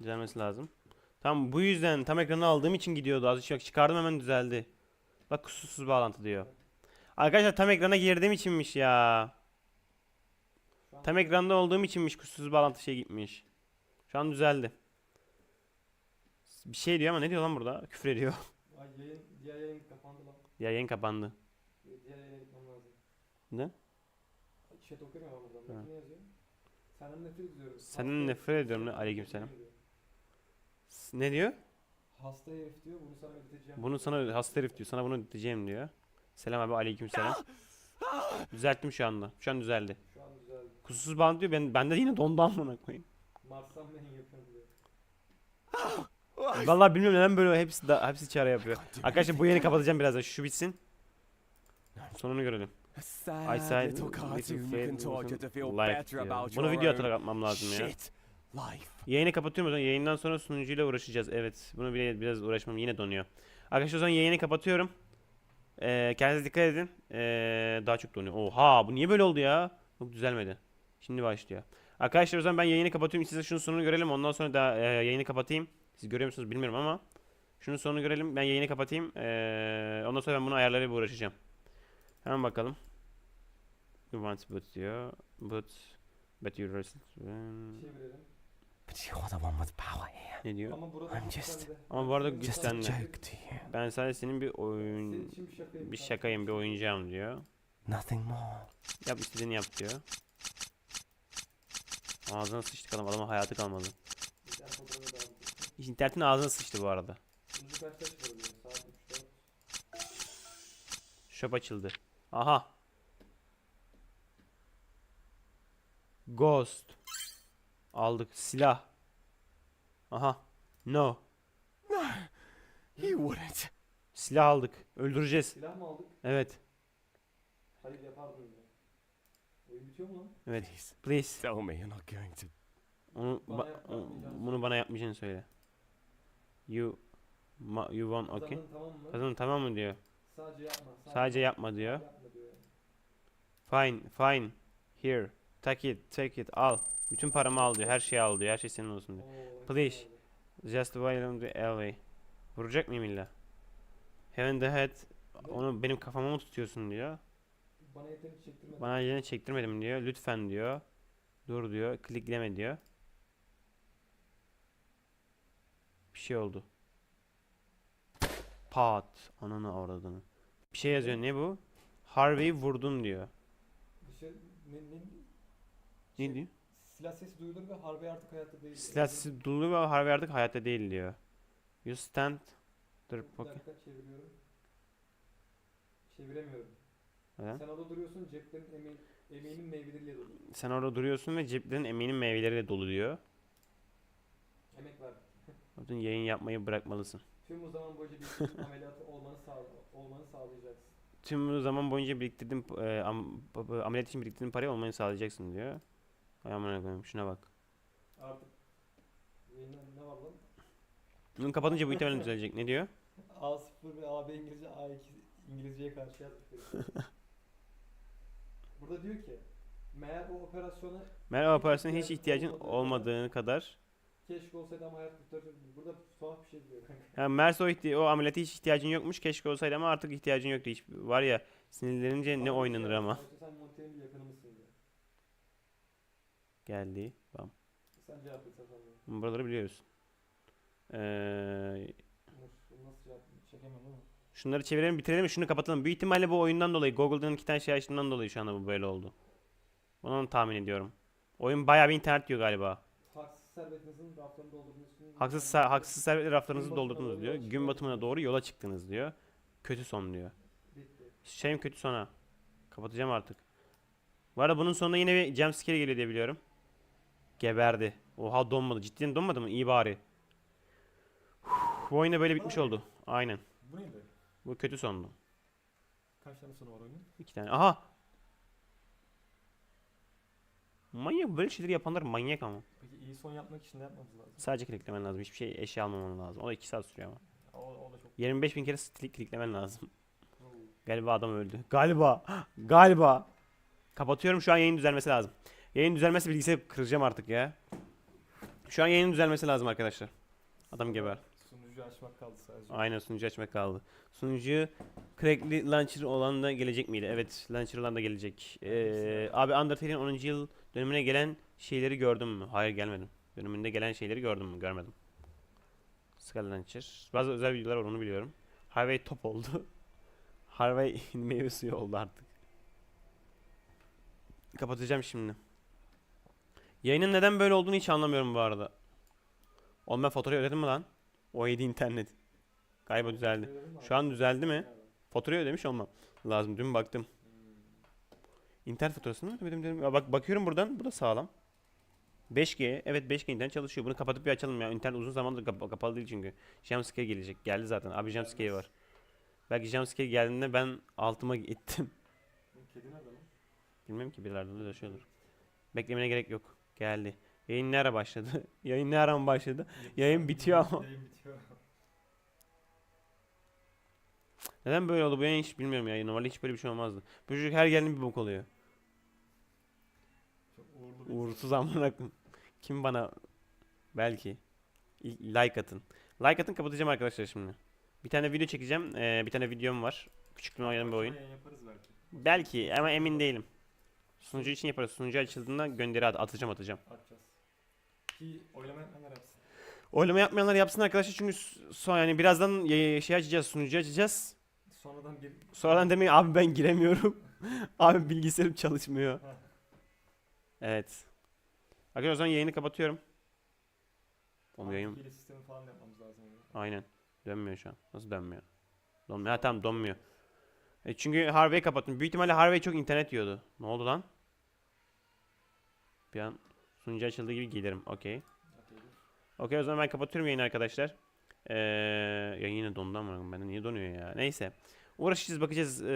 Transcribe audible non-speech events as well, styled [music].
Düzelmesi lazım. Tam bu yüzden tam ekranı aldığım için gidiyordu. Az önce bak çıkardım hemen düzeldi. Bak kusursuz bağlantı diyor. Arkadaşlar tam ekrana girdiğim içinmiş ya. Tam ekranda olduğum içinmiş kusursuz bağlantı şey gitmiş. Şu an düzeldi. Bir şey diyor ama ne diyor lan burada? Küfür ediyor. [laughs] Ay yayın, diğer yayın kapandı lan. Ya yayın kapandı. Diğer yayına gitmem lazım. Ne? Chat okuyorum ama buradan. Ne yazıyor? Senden nefret ediyorum. Senden nefret ediyorum diyor, ne- aleykümselam. diyor. S- Ne diyor? Hasta herif diyor bunu sana ödeteceğim. Bunu sana hasta herif diyor. Sana bunu diyeceğim diyor. Selam abi aleykümselam. Düzelttim şu anda. Şu an düzeldi. Şu an düzeldi. Kusursuz bağlantı diyor. Ben bende yine dondu amına koyayım. Mars'tan beni yapıyorum diyor. Vallahi bilmiyorum neden böyle hepsi da, hepsi çare yapıyor. Arkadaşlar bu yayını kapatacağım birazdan. Şu bitsin. Sonunu görelim. A sad I said little cartoon you can torture to feel life better diyor. about Bunu video atarak atmam lazım ya. Yayını kapatıyorum o zaman. Yayından sonra sunucuyla uğraşacağız. Evet. Bunu bile biraz uğraşmam yine donuyor. Arkadaşlar o zaman yayını kapatıyorum. Ee, kendinize dikkat edin. Ee, daha çok donuyor. Oha bu niye böyle oldu ya? Yok düzelmedi. Şimdi başlıyor. Arkadaşlar o zaman ben yayını kapatıyorum. Size şunun sonunu görelim. Ondan sonra da e, yayını kapatayım. Siz görüyor musunuz bilmiyorum ama. Şunun sonunu görelim. Ben yayını kapatayım. Ee, ondan sonra ben bunu ayarlarıyla uğraşacağım. Hemen bakalım. You want but diyor. But but you rest. Çevirelim. But you're the one with power here. Ne diyor? Ama burada I'm just-. Ama bu arada güç Just a sende. joke to you. Ben sadece senin bir oyun bir şakayım. bir kanka. şakayım bir oyuncağım diyor. Nothing more. Yap istediğini yap diyor. Ağzına sıçtık adam adama hayatı kalmadı. İnternetin ağzına sıçtı bu arada. Sunucu kaçta çıkarılıyor? Saat 3'te. Shop açıldı. Aha. Ghost. Aldık. Silah. Aha. No. You wouldn't. Silah aldık. Öldüreceğiz. Silah mı aldık? Evet. Hayır yapardım ya. Oyun bitiyor mu lan? Evet. Please Please. tell me you're not going to. Onu Bana ba- bunu bana yapmayacağını söyle. You ma- you won okay. Kazandın tamam mı? Kazanın tamam mı diyor. Sadece yapma. Sadece yapma diyor. Yapma diyor. Fine, fine. Here. Take it, take it. Al. Bütün paramı al diyor. Her şeyi al diyor. Her şey senin olsun diyor. Please. Just violent the alley. Vuracak mıyım illa? Heaven the head. Onu benim kafama mı tutuyorsun diyor. Bana yetenek çektirmedi. Bana yine çektirmedim diyor. Lütfen diyor. Dur diyor. Klikleme diyor. Bir şey oldu. Pat. Ananı avradını. Bir şey yazıyor. Ne bu? Harvey'i vurdun diyor. Dışarı ne ne Ne şey, diyor? Silah sesi duyulur ve Harvey artık hayatta değil. Silah sesi dolu ve Harvey artık hayatta değil diyor. You stand. Dur bakayım. dakika çeviriyorum. Çeviremiyorum. Neden? Sen orada duruyorsun ceplerin emeğin, emeğinin meyveleriyle dolu. Sen orada duruyorsun ve ceplerin eminim meyveleriyle dolu diyor. Emek ver. Bütün yayın yapmayı bırakmalısın. Tüm o zaman boyunca bir ameliyatı olmanı, sağ, olmanı sağlayacaksın. Tüm bu zaman boyunca biriktirdiğin e, am- ameliyat için biriktirdiğin parayı olmayı sağlayacaksın diyor. Ay amına koyayım şuna bak. Artık ne var lan? Bunu kapatınca bu ihtimalle düzelecek. Ne diyor? A0 ve AB İngilizce A2 İngilizceye karşı yazmış. biri. [laughs] Burada diyor ki meğer o operasyona Merhaba operasyona hiç ihtiyacın olmadığını kadar. keşke olsaydı ama hayat kurtarır. Burada tuhaf bir şey diyor kanka. Yani Mersi o, ihti- o ameliyata hiç ihtiyacın yokmuş. Keşke olsaydı ama artık ihtiyacın yoktu. Hiç var ya sinirlenince ne oynanır şey, ama. Sen Monte'nin bir yakını mısın diyor. Geldi. Bam. Sen cevap et efendim. Buraları biliyoruz. Ee, Dur, bunu nasıl cevap çekemem değil mi? şunları çevirelim bitirelim şunu kapatalım. Büyük ihtimalle bu oyundan dolayı Google'dan iki tane şey açtığından dolayı şu anda bu böyle oldu. Onu tahmin ediyorum. Oyun bayağı bir internet diyor galiba. Haksız servetinizin raflarını doldurduğunuz için... Haksız haksız servetli raflarınızı doldurdunuz diyor. Gün batımına doğru yola çıktınız diyor. Kötü son diyor. Bitti. Şeyim kötü sona. Kapatacağım artık. Bu arada bunun sonunda yine bir jumpscare geliyor diye biliyorum. Geberdi. Oha donmadı. Cidden donmadı mı? İyi bari. Uf, bu oyun da böyle bitmiş oldu. Aynen. Bu neydi? Bu kötü sondu. Kaç tane sonu var oyunun? İki tane. Aha! Manyak böyle şeyleri yapanlar manyak ama. Peki iyi son yapmak için ne yapmamız lazım? Sadece kliklemen lazım. Hiçbir şey eşya almaman lazım. O da 2 saat sürüyor ama. O, o da çok... 25 bin kere klik kliklemen lazım. Galiba adam öldü. Galiba. [gasps] Galiba. Kapatıyorum şu an yayın düzelmesi lazım. Yayın düzelmesi bilgisayarı kıracağım artık ya. Şu an yayının düzelmesi lazım arkadaşlar. Adam geber. Sunucu açmak kaldı sadece. Aynen sunucu açmak kaldı. Sunucu Crackly Launcher olan da gelecek miydi? Evet Launcher olan da gelecek. Ee, abi Undertale'in 10. yıl dönümüne gelen şeyleri gördün mü? Hayır gelmedim. Dönümünde gelen şeyleri gördüm mü? Görmedim. Skull Launcher. Bazı özel videolar var onu biliyorum. Highway top oldu. [laughs] Highway [laughs] meyve suyu oldu artık. Kapatacağım şimdi. Yayının neden böyle olduğunu hiç anlamıyorum bu arada. Oğlum ben faturayı ödedim mi lan? O 7 internet. Galiba düzeldi. Şu an düzeldi mi? Faturayı ödemiş olmam lazım. Dün baktım. İnternet faturasını mı ödemedim dedim. Ya bak bakıyorum buradan. Bu da sağlam. 5G. Evet 5G internet çalışıyor. Bunu kapatıp bir açalım ya. İnternet uzun zamandır kap- kapalı değil çünkü. Jumpscare gelecek. Geldi zaten. Abi jumpscare var. Belki jumpscare geldiğinde ben altıma gittim. Kedi nerede lan? Bilmem ki birilerden de dolaşıyordur. Beklemene gerek yok. Geldi. Yayın ne ara başladı? [laughs] Yayın ne ara mı başladı? Yayın bitiyor ama. Neden böyle oldu bu yayın hiç bilmiyorum ya. Normalde hiç böyle bir şey olmazdı. Bu çocuk her geldiğinde bir bok oluyor. Uğursuz amına. Kim bana belki like atın. Like atın kapatacağım arkadaşlar şimdi. Bir tane video çekeceğim. Ee, bir tane videom var. Küçüklüğümde oynadığım bir oyun. Yaparız belki. Belki ama emin değilim. Sunucu için yaparız. Sunucu açıldığında gönderi at atacağım atacağım. Atacağız. Ki oylama yapmayanlar yapsın. Oylama yapmayanlar yapsın arkadaşlar çünkü son yani birazdan şey açacağız, sunucu açacağız. Sonradan bir Sonradan demeyin abi ben giremiyorum. [laughs] abi bilgisayarım çalışmıyor. Ha. Evet. Arkadaşlar o zaman yayını kapatıyorum. Oğlum yayın hile sistemi falan yapmamız lazım. aynen dönmüyor şu an. Nasıl dönmüyor? Donmuyor. Ha tamam donmuyor. E çünkü Harvey'i kapattım. Büyük ihtimalle Harvey çok internet yiyordu. Ne oldu lan? Bir an sunucu açıldığı gibi gelirim. Okey. Okey o zaman ben kapatıyorum yayını arkadaşlar. Ee, ya yine dondu ama bende niye donuyor ya? Neyse. Uğraşacağız bakacağız. Ee,